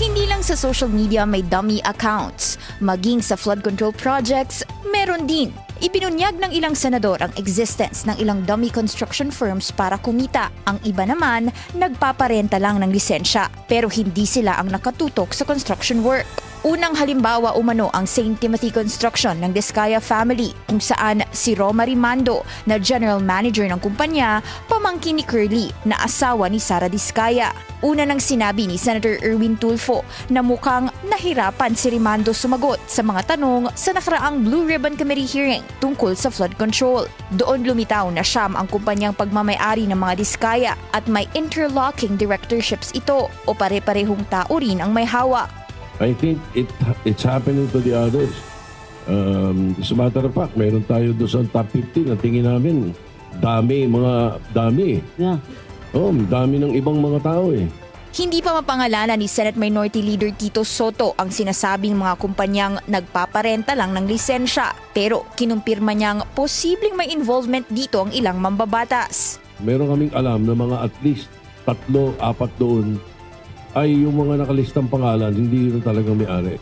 Hindi lang sa social media may dummy accounts, maging sa flood control projects, meron din. Ibinunyag ng ilang senador ang existence ng ilang dummy construction firms para kumita. Ang iba naman, nagpaparenta lang ng lisensya, pero hindi sila ang nakatutok sa construction work. Unang halimbawa umano ang St. Timothy Construction ng Discaya family kung saan si Roma Rimando na general manager ng kumpanya pamangkin ni Curly na asawa ni Sara Discaya. Una nang sinabi ni Senator Erwin Tulfo na mukhang nahirapan si Rimando sumagot sa mga tanong sa nakaraang Blue Ribbon Committee hearing tungkol sa flood control. Doon lumitaw na siyam ang kumpanyang pagmamayari ng mga Discaya at may interlocking directorships ito o pare-parehong tao rin ang may hawak. I think it it's happening to the others. Um, as a matter of fact, meron tayo doon sa top 15 na tingin namin, dami, mga dami. Yeah. Oh, dami ng ibang mga tao eh. Hindi pa mapangalanan ni Senate Minority Leader Tito Soto ang sinasabing mga kumpanyang nagpaparenta lang ng lisensya. Pero kinumpirma niyang posibleng may involvement dito ang ilang mambabatas. Meron kaming alam na mga at least tatlo, apat doon ay yung mga nakalistang pangalan, hindi yun talagang may-ari.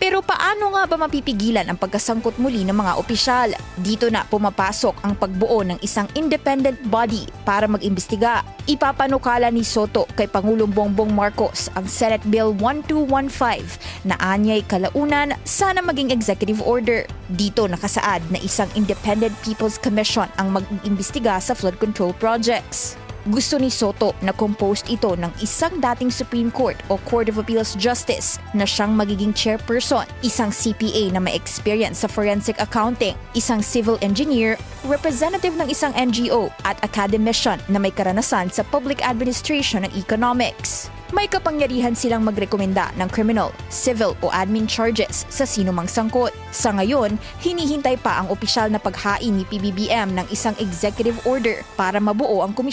Pero paano nga ba mapipigilan ang pagkasangkot muli ng mga opisyal? Dito na pumapasok ang pagbuo ng isang independent body para mag-imbestiga. Ipapanukala ni Soto kay Pangulong Bongbong Marcos ang Senate Bill 1215 na anyay kalaunan sana maging executive order. Dito nakasaad na isang Independent People's Commission ang mag-imbestiga sa flood control projects. Gusto ni Soto na composed ito ng isang dating Supreme Court o Court of Appeals Justice na siyang magiging chairperson, isang CPA na may experience sa forensic accounting, isang civil engineer, representative ng isang NGO at academician na may karanasan sa public administration ng economics. May kapangyarihan silang magrekomenda ng criminal, civil o admin charges sa sinumang sangkot. Sa ngayon, hinihintay pa ang opisyal na paghain ni PBBM ng isang executive order para mabuo ang komisyon